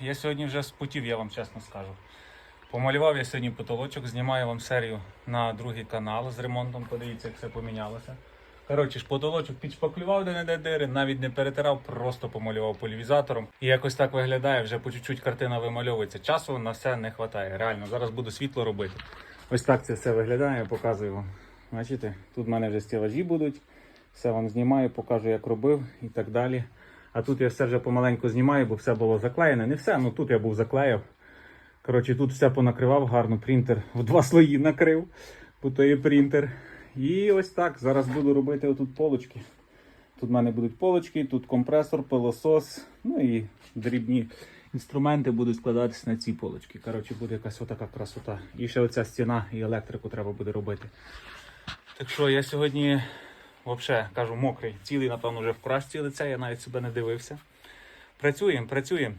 Я сьогодні вже спотів, я вам чесно скажу. Помалював я сьогодні потолочок, знімаю вам серію на другий канал з ремонтом. Подивіться, як все помінялося. Коротше ж, потолочок підшпаклював де не де дири, навіть не перетирав, просто помалював полівізатором. І якось так виглядає, вже по чуть-чуть картина вимальовується. Часу на все не вистачає. Реально, зараз буду світло робити. Ось так це все виглядає, показую вам. Бачите, тут в мене вже стілажі будуть. Все вам знімаю, покажу, як робив і так далі. А тут я все вже помаленьку знімаю, бо все було заклеєне. Не все, ну тут я був заклеїв. Коротше, тут все понакривав гарно, принтер в два слої накрив, бо то є принтер. І ось так. Зараз буду робити отут полочки. Тут в мене будуть полочки, тут компресор, пилосос, ну і дрібні інструменти будуть складатися на ці полочки. Коротше, буде якась отака красота. І ще оця стіна і електрику треба буде робити. Так що я сьогодні, взагалі, кажу, мокрий, цілий, напевно, вже в красці лице, я навіть себе не дивився. Працюємо, працюємо.